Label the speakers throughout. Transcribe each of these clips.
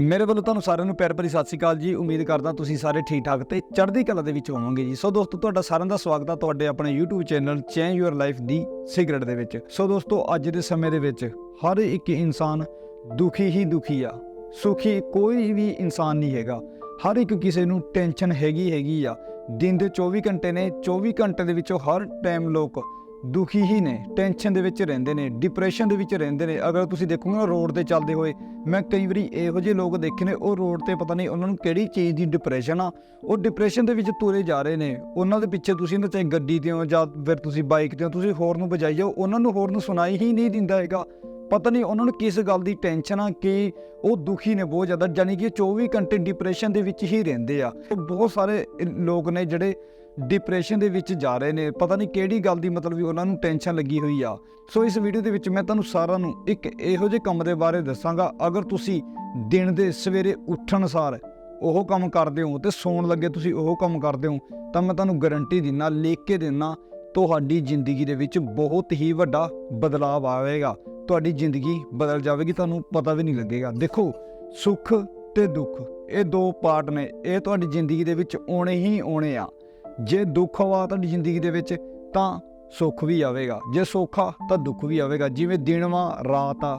Speaker 1: ਮੇਰੇ ਵੱਲੋਂ ਤੁਹਾਨੂੰ ਸਾਰਿਆਂ ਨੂੰ ਪਿਆਰ ਭਰੀ ਸਤਿ ਸ਼੍ਰੀ ਅਕਾਲ ਜੀ। ਉਮੀਦ ਕਰਦਾ ਤੁਸੀਂ ਸਾਰੇ ਠੀਕ ਠਾਕ ਤੇ ਚੜ੍ਹਦੀ ਕਲਾ ਦੇ ਵਿੱਚ ਹੋਵੋਗੇ ਜੀ। ਸੋ ਦੋਸਤੋ, ਤੁਹਾਡਾ ਸਾਰਿਆਂ ਦਾ ਸਵਾਗਤ ਆ ਤੁਹਾਡੇ ਆਪਣੇ YouTube channel change your life the cigarette ਦੇ ਵਿੱਚ। ਸੋ ਦੋਸਤੋ, ਅੱਜ ਦੇ ਸਮੇਂ ਦੇ ਵਿੱਚ ਹਰ ਇੱਕ ਇਨਸਾਨ ਦੁਖੀ ਹੀ ਦੁਖੀ ਆ। ਸੁਖੀ ਕੋਈ ਵੀ ਇਨਸਾਨ ਨਹੀਂ ਹੈਗਾ। ਹਰ ਇੱਕ ਕਿਸੇ ਨੂੰ ਟੈਨਸ਼ਨ ਹੈਗੀ ਹੈਗੀ ਆ। ਦਿਨ ਦੇ 24 ਘੰਟੇ ਨੇ 24 ਘੰਟੇ ਦੇ ਵਿੱਚੋਂ ਹਰ ਟਾਈਮ ਲੋਕ ਦੁਖੀ ਹੀ ਨੇ ਟੈਨਸ਼ਨ ਦੇ ਵਿੱਚ ਰਹਿੰਦੇ ਨੇ ਡਿਪਰੈਸ਼ਨ ਦੇ ਵਿੱਚ ਰਹਿੰਦੇ ਨੇ। ਅਗਰ ਤੁਸੀਂ ਦੇਖੋਗੇ ਨਾ ਰੋਡ ਤੇ ਚੱਲਦੇ ਹੋਏ, ਮੈਂ ਕਈ ਵਾਰੀ ਇਹੋ ਜਿਹੇ ਲੋਕ ਦੇਖੇ ਨੇ, ਉਹ ਰੋਡ ਤੇ ਪਤਾ ਨਹੀਂ ਉਹਨਾਂ ਨੂੰ ਕਿਹੜੀ ਚੀਜ਼ ਦੀ ਡਿਪਰੈਸ਼ਨ ਆ, ਉਹ ਡਿਪਰੈਸ਼ਨ ਦੇ ਵਿੱਚ ਤੁਰੇ ਜਾ ਰਹੇ ਨੇ। ਉਹਨਾਂ ਦੇ ਪਿੱਛੇ ਤੁਸੀਂ ਨਾ ਚਾਹੇ ਗੱਡੀ ਤੇ ਹੋ ਜਾਂ ਫਿਰ ਤੁਸੀਂ ਬਾਈਕ ਤੇ ਹੋ, ਤੁਸੀਂ ਹੋਰ ਨੂੰ ਵਜਾਈ ਜਾਓ, ਉਹਨਾਂ ਨੂੰ ਹੋਰ ਨੂੰ ਸੁਣਾਈ ਹੀ ਨਹੀਂ ਦਿੰਦਾ ਹੈਗਾ। ਪਤਾ ਨਹੀਂ ਉਹਨਾਂ ਨੂੰ ਕਿਸ ਗੱਲ ਦੀ ਟੈਨਸ਼ਨ ਆ, ਕਿ ਉਹ ਦੁਖੀ ਨੇ ਬਹੁਤ ਜ਼ਿਆਦਾ ਜਾਨੀ ਕਿ 24 ਘੰਟੇ ਡਿਪਰੈਸ਼ਨ ਦੇ ਵਿੱਚ ਹੀ ਰਹਿੰਦੇ ਆ। ਉਹ ਬਹੁਤ ਸਾਰੇ ਲੋਕ ਨੇ ਜਿਹੜੇ ਡਿਪਰੈਸ਼ਨ ਦੇ ਵਿੱਚ ਜਾ ਰਹੇ ਨੇ। ਪਤਾ ਨਹੀਂ ਕਿਹੜੀ ਗੱਲ ਦੀ ਮਤਲਬ ਵੀ ਉਹਨਾਂ ਨੂੰ ਟੈਨਸ਼ਨ ਲੱਗੀ ਹੋਈ ਆ। ਸੋ ਇਸ ਵੀਡੀਓ ਦੇ ਵਿੱਚ ਮੈਂ ਤੁਹਾਨੂੰ ਸਾਰਿਆਂ ਨੂੰ ਇੱਕ ਇਹੋ ਜਿਹੇ ਕੰਮ ਦੇ ਬਾਰੇ ਦੱਸਾਂਗਾ। ਅਗਰ ਤੁਸੀਂ ਦਿਨ ਦੇ ਸਵੇਰੇ ਉੱਠਣ ਸਾਰ ਉਹ ਕੰਮ ਕਰਦੇ ਹੋ ਤੇ ਸੌਣ ਲੱਗੇ ਤੁਸੀਂ ਉਹ ਕੰਮ ਕਰਦੇ ਹੋ, ਤਾਂ ਮੈਂ ਤੁਹਾਨੂੰ ਗਾਰੰਟੀ ਦਿੰਨਾ, ਲਿਖ ਕੇ ਦਿੰਨਾ, ਤੁਹਾਡੀ ਜ਼ਿੰਦਗੀ ਦੇ ਵਿੱਚ ਬਹੁਤ ਹੀ ਵੱਡਾ ਬਦਲਾਅ ਆਵੇਗਾ। ਤੁਹਾਡੀ ਜ਼ਿੰਦਗੀ ਬਦਲ ਜਾਵੇਗੀ, ਤੁਹਾਨੂੰ ਪਤਾ ਵੀ ਨਹੀਂ ਲੱਗੇਗਾ। ਦੇਖੋ, ਸੁੱਖ ਤੇ ਦੁੱਖ, ਇਹ ਦੋ ਪਾਰਟ ਨੇ। ਇਹ ਤੁਹਾਡੀ ਜ਼ਿੰਦਗੀ ਦੇ ਵਿੱਚ ਆਉਣੇ ਹੀ ਆਉਣੇ ਆ। ਜੇ ਦੁੱਖ ਆਵਾ ਤੁਹਾਡੀ ਜ਼ਿੰਦਗੀ ਦੇ ਵਿੱਚ, ਤਾਂ ਸੁੱਖ ਵੀ ਆਵੇਗਾ। ਜੇ ਸੁੱਖ ਤਾਂ ਦੁੱਖ ਵੀ ਆਵੇਗਾ। ਜਿਵੇਂ ਦਿਨ ਵਾ, ਰਾਤ ਆ,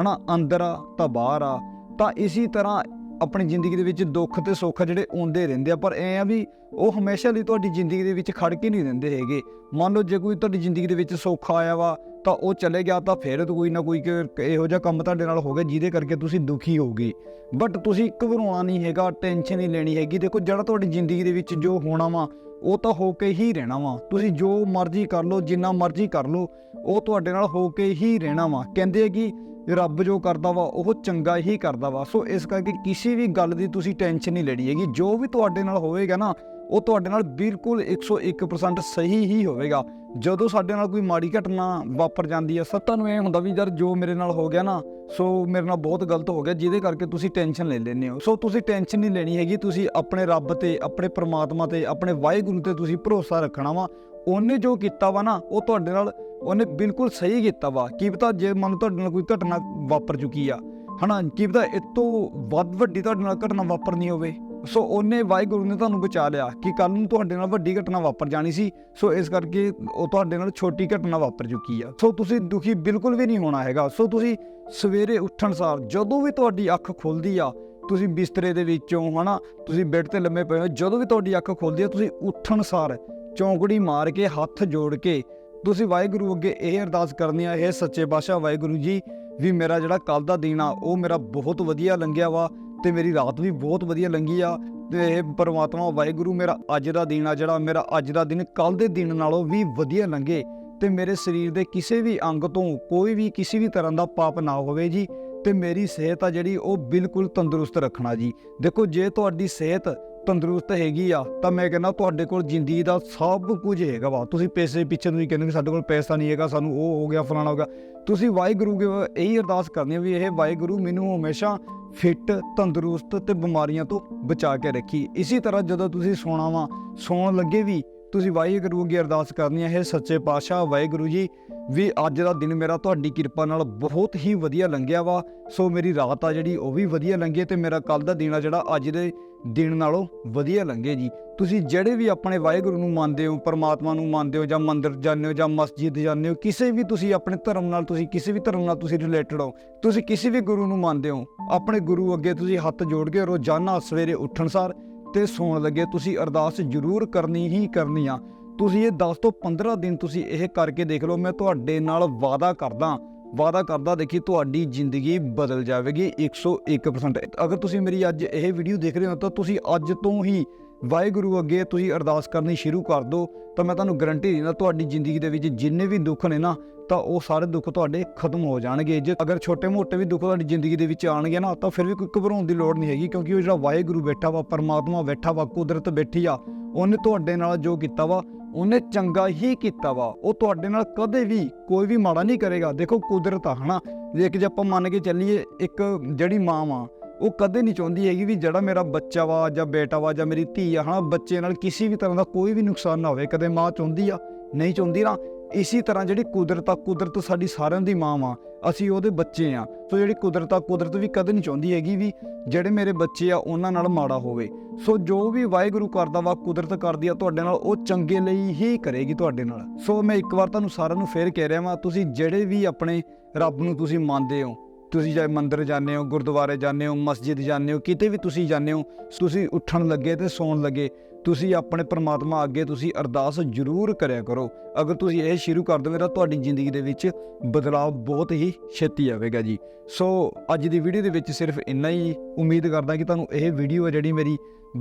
Speaker 1: ਹਨਾ, ਅੰਦਰ ਆ, ਤਾਂ ਬਾਹਰ ਆ। ਤਾਂ ਇਸੇ ਤਰ੍ਹਾਂ ਆਪਣੀ ਜ਼ਿੰਦਗੀ ਦੇ ਵਿੱਚ ਦੁੱਖ ਤੇ ਸੁੱਖ ਜਿਹੜੇ ਆਉਂਦੇ ਰਹਿੰਦੇ ਆ, ਪਰ ਐ ਆ ਵੀ ਉਹ ਹਮੇਸ਼ਾ ਲਈ ਤੁਹਾਡੀ ਜ਼ਿੰਦਗੀ ਦੇ ਵਿੱਚ ਖੜ ਕੇ ਨਹੀਂ ਰਹਿੰਦੇ ਹੈਗੇ। ਮੰਨ ਲਓ ਜੇ ਕੋਈ ਤੁਹਾਡੀ ਜ਼ਿੰਦਗੀ ਦੇ ਵਿੱਚ ਸੁੱਖ ਆਇਆ ਵਾ, ਤਾਂ ਉਹ ਚਲੇ ਗਿਆ, ਤਾਂ ਫਿਰ ਕੋਈ ਨਾ ਕੋਈ ਇਹੋ ਜਿਹਾ ਕੰਮ ਤੁਹਾਡੇ ਨਾਲ ਹੋ ਗਿਆ, ਜਿਹਦੇ ਕਰਕੇ ਤੁਸੀਂ ਦੁਖੀ ਹੋਗੇ ਬਟ ਤੁਸੀਂ ਘਬਰਾਉਣਾ ਨਹੀਂ ਹੈਗਾ, ਟੈਨਸ਼ਨ ਨਹੀਂ ਲੈਣੀ ਹੈਗੀ। ਦੇਖੋ ਜਿਹੜਾ ਤੁਹਾਡੀ ਜ਼ਿੰਦਗੀ ਦੇ ਵਿੱਚ ਜੋ ਹੋਣਾ ਵਾ ਉਹ ਤਾਂ ਹੋ ਕੇ ਹੀ ਰਹਿਣਾ ਵਾ। ਤੁਸੀਂ ਜੋ ਮਰਜ਼ੀ ਕਰ ਲਓ, ਜਿੰਨਾ ਮਰਜ਼ੀ ਕਰ ਲਓ, ਉਹ ਤੁਹਾਡੇ ਨਾਲ ਹੋ ਕੇ ਹੀ ਰਹਿਣਾ ਵਾ। ਕਹਿੰਦੇ ਆ ਕਿ ਰੱਬ ਜੋ ਕਰਦਾ ਵਾ, ਉਹ ਚੰਗਾ ਹੀ ਕਰਦਾ ਵਾ। ਸੋ ਇਸ ਕਰਕੇ ਕਿਸੇ ਵੀ ਗੱਲ ਦੀ ਤੁਸੀਂ ਟੈਨਸ਼ਨ ਨਹੀਂ ਲੈਣੀ ਹੈਗੀ। ਜੋ ਵੀ ਤੁਹਾਡੇ ਨਾਲ ਹੋਵੇਗਾ ਨਾ, ਉਹ ਤੁਹਾਡੇ ਨਾਲ ਬਿਲਕੁਲ 101% ਸਹੀ ਹੀ ਹੋਵੇਗਾ। ਜਦੋਂ ਸਾਡੇ ਨਾਲ ਕੋਈ ਮਾੜੀ ਘਟਨਾ ਵਾਪਰ ਜਾਂਦੀ ਹੈ, ਸਭ ਨੂੰ ਇਹ ਹੁੰਦਾ ਵੀ ਯਾਰ ਜੋ ਮੇਰੇ ਨਾਲ ਹੋ ਗਿਆ ਨਾ, ਸੋ ਮੇਰੇ ਨਾਲ ਬਹੁਤ ਗਲਤ ਹੋ ਗਿਆ, ਜਿਹਦੇ ਕਰਕੇ ਤੁਸੀਂ ਟੈਨਸ਼ਨ ਲੈ ਲੈਂਦੇ ਹੋ। ਸੋ ਤੁਸੀਂ ਟੈਨਸ਼ਨ ਨਹੀਂ ਲੈਣੀ ਹੈਗੀ, ਤੁਸੀਂ ਆਪਣੇ ਰੱਬ ਤੇ, ਆਪਣੇ ਪ੍ਰਮਾਤਮਾ ਤੇ, ਆਪਣੇ ਵਾਹਿਗੁਰੂ ਤੇ ਤੁਸੀਂ ਭਰੋਸਾ ਰੱਖਣਾ ਵਾ। ਉਹਨੇ ਜੋ ਕੀਤਾ ਵਾ ਨਾ, ਉਹ ਤੁਹਾਡੇ ਨਾਲ ਉਹਨੇ ਬਿਲਕੁਲ ਸਹੀ ਕੀਤਾ ਵਾ। ਕੀ ਪਤਾ ਜੇ ਮੰਨ ਤੁਹਾਡੇ ਨਾਲ ਕੋਈ ਘਟਨਾ ਵਾਪਰ ਚੁੱਕੀ ਆ। ਹਨਾ, ਕੀ ਪਤਾ ਇਹ ਤੋਂ ਵੱਧ ਵੱਡੀ ਤੁਹਾਡੇ ਨਾਲ ਘਟਨਾ ਵਾਪਰਨੀ ਹੋਵੇ। ਸੋ ਉਹਨੇ ਵਾਹਿਗੁਰੂ ਨੇ ਤੁਹਾਨੂੰ ਬਚਾ ਲਿਆ ਕਿ ਕੱਲ ਨੂੰ ਤੁਹਾਡੇ ਨਾਲ ਵੱਡੀ ਘਟਨਾ ਵਾਪਰ ਜਾਣੀ ਸੀ। ਸੋ ਇਸ ਕਰਕੇ ਉਹ ਤੁਹਾਡੇ ਨਾਲ ਛੋਟੀ ਘਟਨਾ ਵਾਪਰ ਚੁੱਕੀ ਆ। ਸੋ ਤੁਸੀਂ ਦੁਖੀ ਬਿਲਕੁਲ ਵੀ ਨਹੀਂ ਹੋਣਾ ਹੈਗਾ। ਸੋ ਤੁਸੀਂ ਸਵੇਰੇ ਉੱਠਣ ਸਾਰ ਜਦੋਂ ਵੀ ਤੁਹਾਡੀ ਅੱਖ ਖੁੱਲਦੀ ਆ, ਤੁਸੀਂ ਬਿਸਤਰੇ ਦੇ ਵਿੱਚੋਂ, ਹਨਾ, ਤੁਸੀਂ ਬੈੱਡ ਤੇ ਲੰਮੇ ਪਏ ਹੋ, ਜਦੋਂ ਵੀ ਤੁਹਾਡੀ ਅੱਖ ਖੁੱਲਦੀ ਆ, ਤੁਸੀਂ ਉੱਠਣ ਸਾਰ ਚੌਂਕੜੀ ਮਾਰ ਕੇ, ਹੱਥ ਜੋੜ ਕੇ, ਤੁਸੀਂ ਵਾਹਿਗੁਰੂ ਅੱਗੇ ਇਹ ਅਰਦਾਸ ਕਰਨੀ ਆ ਇਹ ਸੱਚੇ ਪਾਤਸ਼ਾਹ ਵਾਹਿਗੁਰੂ ਜੀ, ਵੀ ਮੇਰਾ ਜਿਹੜਾ ਕੱਲ ਦਾ ਦਿਨ ਆ, ਉਹ ਮੇਰਾ ਬਹੁਤ ਵਧੀਆ ਲੰਘਿਆ ਵਾ। ਤੇ ਮੇਰੀ ਰਾਤ ਵੀ ਬਹੁਤ ਵਧੀਆ ਲੰਘੀ ਆ। ਤੇ ਇਹ ਪਰਮਾਤਮਾ ਵਾਹਿਗੁਰੂ ਮੇਰਾ ਅੱਜ ਦਾ ਦਿਨ ਆ ਜਿਹੜਾ ਮੇਰਾ ਅੱਜ ਦਾ ਦਿਨ ਕੱਲ ਦੇ ਦਿਨ ਨਾਲੋਂ ਵੀ ਵਧੀਆ ਲੰਘੇ। ਤੇ ਮੇਰੇ ਸਰੀਰ ਦੇ ਕਿਸੇ ਵੀ ਅੰਗ ਤੋਂ ਕੋਈ ਵੀ ਕਿਸੇ ਵੀ ਤਰ੍ਹਾਂ ਦਾ ਪਾਪ ਨਾ ਹੋਵੇ ਜੀ। ਤੇ ਮੇਰੀ ਸਿਹਤ ਆ ਜਿਹੜੀ ਉਹ ਬਿਲਕੁਲ ਤੰਦਰੁਸਤ ਰੱਖਣਾ ਜੀ। ਦੇਖੋ, ਜੇ ਤੁਹਾਡੀ ਸਿਹਤ ਤੰਦਰੁਸਤ ਹੈਗੀ ਆ, ਤਾਂ ਮੈਂ ਕਹਿੰਦਾ ਤੁਹਾਡੇ ਕੋਲ ਜ਼ਿੰਦਗੀ ਦਾ ਸਭ ਕੁਝ ਹੈਗਾ ਵਾ। ਤੁਸੀਂ ਪੈਸੇ ਪਿੱਛੇ ਨੂੰ ਤੁਸੀਂ ਕਹਿੰਦੇ ਕਿ ਸਾਡੇ ਕੋਲ ਪੈਸਾ ਨਹੀਂ ਹੈਗਾ, ਸਾਨੂੰ ਉਹ ਹੋ ਗਿਆ, ਫਲਾਣਾ ਹੋ ਗਿਆ। ਤੁਸੀਂ ਵਾਹਿਗੁਰੂ ਅੱਗੇ ਇਹੀ ਅਰਦਾਸ ਕਰਨੀ ਆ ਵੀ ਇਹ ਵਾਹਿਗੁਰੂ ਮੈਨੂੰ ਹਮੇਸ਼ਾ ਫਿੱਟ, ਤੰਦਰੁਸਤ ਤੇ ਬਿਮਾਰੀਆਂ ਤੋਂ ਬਚਾ ਕੇ ਰੱਖੀ। ਇਸੇ ਤਰ੍ਹਾਂ ਜਦੋਂ ਤੁਸੀਂ ਸੌਣਾ ਵਾ, ਸੌਣ ਲੱਗੇ ਵੀ, ਤੁਸੀਂ ਵਾਹਿਗੁਰੂ ਅੱਗੇ ਅਰਦਾਸ ਕਰਨੀ ਹੈ ਇਹ ਸੱਚੇ ਪਾਤਸ਼ਾਹ, ਵਾਹਿਗੁਰੂ ਜੀ ਵੀ ਅੱਜ ਦਾ ਦਿਨ ਮੇਰਾ ਤੁਹਾਡੀ ਕਿਰਪਾ ਨਾਲ ਬਹੁਤ ਹੀ ਵਧੀਆ ਲੰਘਿਆ ਵਾ। ਸੋ ਮੇਰੀ ਰਾਤ ਆ ਜਿਹੜੀ, ਉਹ ਵੀ ਵਧੀਆ ਲੰਘੇ ਤੇ ਮੇਰਾ ਕੱਲ ਦਾ ਦਿਨ ਆ ਜਿਹੜਾ, ਅੱਜ ਦੇ ਦਿਨ ਨਾਲੋਂ ਵਧੀਆ ਲੰਘੇ ਜੀ। ਤੁਸੀਂ ਜਿਹੜੇ ਵੀ ਆਪਣੇ ਵਾਹਿਗੁਰੂ ਨੂੰ ਮੰਨਦੇ ਹੋ, ਪਰਮਾਤਮਾ ਨੂੰ ਮੰਨਦੇ ਹੋ, ਜਾਂ ਮੰਦਿਰ ਜਾਂਦੇ ਹੋ, ਜਾਂ ਮਸਜਿਦ ਜਾਂਦੇ ਹੋ, ਕਿਸੇ ਵੀ ਤੁਸੀਂ ਆਪਣੇ ਧਰਮ ਨਾਲ, ਤੁਸੀਂ ਕਿਸੇ ਵੀ ਧਰਮ ਨਾਲ ਤੁਸੀਂ ਰਿਲੇਟਡ ਹੋ, ਤੁਸੀਂ ਕਿਸੇ ਵੀ ਗੁਰੂ ਨੂੰ ਮੰਨਦੇ ਹੋ, ਆਪਣੇ ਗੁਰੂ ਅੱਗੇ ਤੁਸੀਂ ਹੱਥ ਜੋੜ ਕੇ ਰੋਜ਼ਾਨਾ ਸਵੇਰੇ ਉੱਠਣ ਸਾਰ ਤੇ ਸੌਣ ਲੱਗੇ, ਤੁਸੀਂ ਅਰਦਾਸ ਜ਼ਰੂਰ ਕਰਨੀ ਹੀ ਕਰਨੀ ਆ। ਤੁਸੀਂ ਇਹ 10 ਤੋਂ 15 ਦਿਨ ਤੁਸੀਂ ਇਹ ਕਰਕੇ ਦੇਖ ਲਓ, ਮੈਂ ਤੁਹਾਡੇ ਨਾਲ ਵਾਅਦਾ ਕਰਦਾ ਵਾਅਦਾ ਕਰਦਾ ਦੇਖੀ ਤੁਹਾਡੀ ਜ਼ਿੰਦਗੀ ਬਦਲ ਜਾਵੇਗੀ 101% ਅਗਰ ਤੁਸੀਂ ਮੇਰੀ ਅੱਜ ਇਹ ਵੀਡੀਓ ਦੇਖ ਰਹੇ ਹੋ ਤਾਂ ਤੁਸੀਂ ਅੱਜ ਤੋਂ ਹੀ ਵਾਹਿਗੁਰੂ ਅੱਗੇ ਤੁਸੀਂ ਅਰਦਾਸ ਕਰਨੀ ਸ਼ੁਰੂ ਕਰ ਦਿਓ, ਤਾਂ ਮੈਂ ਤੁਹਾਨੂੰ ਗਰੰਟੀ ਦਿੰਦਾ ਤੁਹਾਡੀ ਜ਼ਿੰਦਗੀ ਦੇ ਵਿੱਚ ਜਿੰਨੇ ਵੀ ਦੁੱਖ ਨੇ ਨਾ, ਤਾਂ ਉਹ ਸਾਰੇ ਦੁੱਖ ਤੁਹਾਡੇ ਖਤਮ ਹੋ ਜਾਣਗੇ। ਜੇ ਅਗਰ ਛੋਟੇ-ਮੋਟੇ ਵੀ ਦੁੱਖ ਤੁਹਾਡੀ ਜ਼ਿੰਦਗੀ ਦੇ ਵਿੱਚ ਆਣਗੇ ਨਾ, ਤਾਂ ਫਿਰ ਵੀ ਕੋਈ ਘਬਰਾਉਣ ਦੀ ਲੋੜ ਨਹੀਂ ਹੈਗੀ, ਕਿਉਂਕਿ ਉਹ ਜਿਹੜਾ ਵਾਹਿਗੁਰੂ ਬੈਠਾ ਵਾ, ਪਰਮਾਤਮਾ ਬੈਠਾ ਵਾ, ਕੁਦਰਤ ਬੈਠੀ ਆ ਉਹਨੇ ਤੁਹਾਡੇ ਨਾਲ ਜੋ ਕੀਤਾ ਵਾ, ਉਹਨੇ ਚੰਗਾ ਹੀ ਕੀਤਾ ਵਾ। ਉਹ ਤੁਹਾਡੇ ਨਾਲ ਕਦੇ ਵੀ ਕੋਈ ਵੀ ਮਾੜਾ ਨਹੀਂ ਕਰੇਗਾ। ਦੇਖੋ, ਕੁਦਰਤ ਆ, ਹਨਾ? ਜੇ ਕਿ ਜੇ ਆਪਾਂ ਮੰਨ ਕੇ ਚੱਲੀਏ, ਇੱਕ ਜਿਹੜੀ ਮਾਂ ਵਾ, ਉਹ ਕਦੇ ਨਹੀਂ ਚਾਹੁੰਦੀ ਹੈਗੀ ਵੀ ਜਿਹੜਾ ਮੇਰਾ ਬੱਚਾ ਵਾ ਜਾਂ ਬੇਟਾ ਵਾ ਜਾਂ ਮੇਰੀ ਧੀ ਆ, ਹਨਾ? ਬੱਚੇ ਨਾਲ ਕਿਸੇ ਵੀ ਤਰ੍ਹਾਂ ਦਾ ਕੋਈ ਵੀ ਨੁਕਸਾਨ ਨਾ ਹੋਵੇ। ਕਦੇ ਮਾਂ ਚਾਹੁੰਦੀ ਆ? ਨਹੀਂ ਚਾਹੁੰਦੀ ਨਾ। ਇਸੇ ਤਰ੍ਹਾਂ ਜਿਹੜੀ ਕੁਦਰਤ ਆ, ਕੁਦਰਤ ਸਾਡੀ ਸਾਰਿਆਂ ਦੀ ਮਾਂ ਵਾ। ਅਸੀਂ ਉਹਦੇ ਬੱਚੇ ਆ। ਸੋ ਜਿਹੜੀ ਕੁਦਰਤ ਆ, ਕੁਦਰਤ ਵੀ ਕਦੇ ਨਹੀਂ ਚਾਹੁੰਦੀ ਹੈਗੀ ਵੀ ਜਿਹੜੇ ਮੇਰੇ ਬੱਚੇ ਆ, ਉਹਨਾਂ ਨਾਲ ਮਾੜਾ ਹੋਵੇ। ਸੋ ਜੋ ਵੀ ਵਾਹਿਗੁਰੂ ਕਰਦਾ ਵਾ, ਕੁਦਰਤ ਕਰਦੀ ਆ, ਤੁਹਾਡੇ ਨਾਲ ਉਹ ਚੰਗੇ ਲਈ ਹੀ ਕਰੇਗੀ ਤੁਹਾਡੇ ਨਾਲ। ਸੋ ਮੈਂ ਇੱਕ ਵਾਰ ਤੁਹਾਨੂੰ ਸਾਰਿਆਂ ਨੂੰ ਫੇਰ ਕਹਿ ਰਿਹਾ ਵਾਂ, ਤੁਸੀਂ ਜਿਹੜੇ ਵੀ ਆਪਣੇ ਰੱਬ ਨੂੰ ਤੁਸੀਂ ਮੰਨਦੇ ਹੋ, ਤੁਸੀਂ ਚਾਹੇ ਮੰਦਿਰ ਜਾਂਦੇ ਹੋ, ਗੁਰਦੁਆਰੇ ਜਾਂਦੇ ਹੋ, ਮਸਜਿਦ ਜਾਂਦੇ ਹੋ, ਕਿਤੇ ਵੀ ਤੁਸੀਂ ਜਾਂਦੇ ਹੋ, ਤੁਸੀਂ ਉੱਠਣ ਲੱਗੇ ਤੇ ਸੌਣ ਲੱਗੇ ਤੁਸੀਂ ਆਪਣੇ ਪਰਮਾਤਮਾ ਅੱਗੇ ਤੁਸੀਂ ਅਰਦਾਸ ਜ਼ਰੂਰ ਕਰਿਆ ਕਰੋ। ਅਗਰ ਤੁਸੀਂ ਇਹ ਸ਼ੁਰੂ ਕਰ ਦੋਗੇ ਤਾਂ ਤੁਹਾਡੀ ਜ਼ਿੰਦਗੀ ਦੇ ਵਿੱਚ ਬਦਲਾਅ ਬਹੁਤ ਹੀ ਛੇਤੀ ਆਵੇਗਾ ਜੀ। ਸੋ ਅੱਜ ਦੀ ਵੀਡੀਓ ਦੇ ਵਿੱਚ ਸਿਰਫ ਇੰਨਾ ਹੀ। ਉਮੀਦ ਕਰਦਾ ਕਿ ਤੁਹਾਨੂੰ ਇਹ ਵੀਡੀਓ ਹੈ ਜਿਹੜੀ ਮੇਰੀ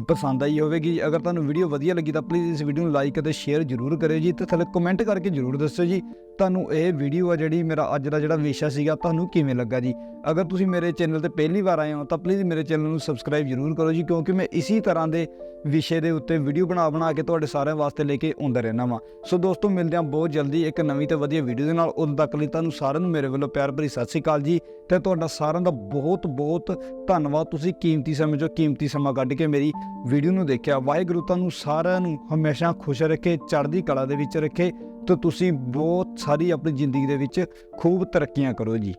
Speaker 1: ਪਸੰਦ ਆਈ ਹੋਵੇਗੀ। ਅਗਰ ਤੁਹਾਨੂੰ ਵੀਡੀਓ ਵਧੀਆ ਲੱਗੀ ਤਾਂ ਪਲੀਜ਼ ਇਸ ਵੀਡੀਓ ਨੂੰ ਲਾਈਕ ਅਤੇ ਸ਼ੇਅਰ ਜ਼ਰੂਰ ਕਰਿਓ ਜੀ। ਤੇ ਥੱਲੇ ਕਮੈਂਟ ਕਰਕੇ ਜ਼ਰੂਰ ਦੱਸਿਓ ਜੀ, ਤੁਹਾਨੂੰ ਇਹ ਵੀਡੀਓ ਆ ਜਿਹੜੀ ਮੇਰਾ ਅੱਜ ਦਾ ਜਿਹੜਾ ਵਿਸ਼ਾ ਸੀਗਾ, ਤੁਹਾਨੂੰ ਕਿਵੇਂ ਲੱਗਾ ਜੀ? ਅਗਰ ਤੁਸੀਂ ਮੇਰੇ ਚੈਨਲ ਤੇ ਪਹਿਲੀ ਵਾਰ ਆਏ ਹੋ ਤਾਂ ਪਲੀਜ਼ ਮੇਰੇ ਚੈਨਲ ਨੂੰ ਸਬਸਕ੍ਰਾਈਬ ਜ਼ਰੂਰ ਕਰੋ ਜੀ, ਕਿਉਂਕਿ ਮੈਂ ਇਸੇ ਤਰ੍ਹਾਂ ਦੇ ਵਿਸ਼ੇ ਦੇ ਉੱਤੇ ਵੀਡੀਓ ਬਣਾ ਬਣਾ ਕੇ ਤੁਹਾਡੇ ਸਾਰਿਆਂ ਵਾਸਤੇ ਲੈ ਕੇ ਆਉਂਦਾ ਰਹਿਣਾ ਵਾਂ। ਸੋ ਦੋਸਤੋ, ਮਿਲਦੇ ਹਾਂ ਬਹੁਤ ਜਲਦੀ ਇੱਕ ਨਵੀਂ ਤੇ ਵਧੀਆ ਵੀਡੀਓ ਦੇ ਨਾਲ। ਉਦੋਂ ਤੱਕ ਲਈ ਤੁਹਾਨੂੰ ਸਾਰਿਆਂ ਨੂੰ ਮੇਰੇ ਵੱਲੋਂ ਪਿਆਰ ਭਰੀ ਸਤਿ ਸ੍ਰੀ ਅਕਾਲ ਜੀ ਤੇ ਤੁਹਾਡਾ ਸਾਰਿਆਂ ਦਾ ਬਹੁਤ ਬਹੁਤ ਧੰਨਵਾਦ। ਤੁਸੀਂ ਕੀਮਤੀ ਸਮੇਂ ਚੋਂ ਕੀਮਤੀ ਸਮਾਂ ਕੱਢ ਕੇ ਮੇਰੀ ਵੀਡੀਓ ਨੂੰ ਦੇਖਿਆ। ਵਾਹਿਗੁਰੂ ਤੁਹਾਨੂੰ ਸਾਰਿਆਂ ਨੂੰ ਹਮੇਸ਼ਾ ਖੁਸ਼ ਰੱਖੇ, ਚੜ੍ਹਦੀ ਕਲਾ ਦੇ ਵਿੱਚ ਰੱਖੇ ਤੇ ਤੁਸੀਂ ਬਹੁਤ ਸਾਰੀ ਆਪਣੀ ਜ਼ਿੰਦਗੀ ਦੇ ਵਿੱਚ ਖੂਬ ਤਰੱਕੀਆਂ ਕਰੋ ਜੀ।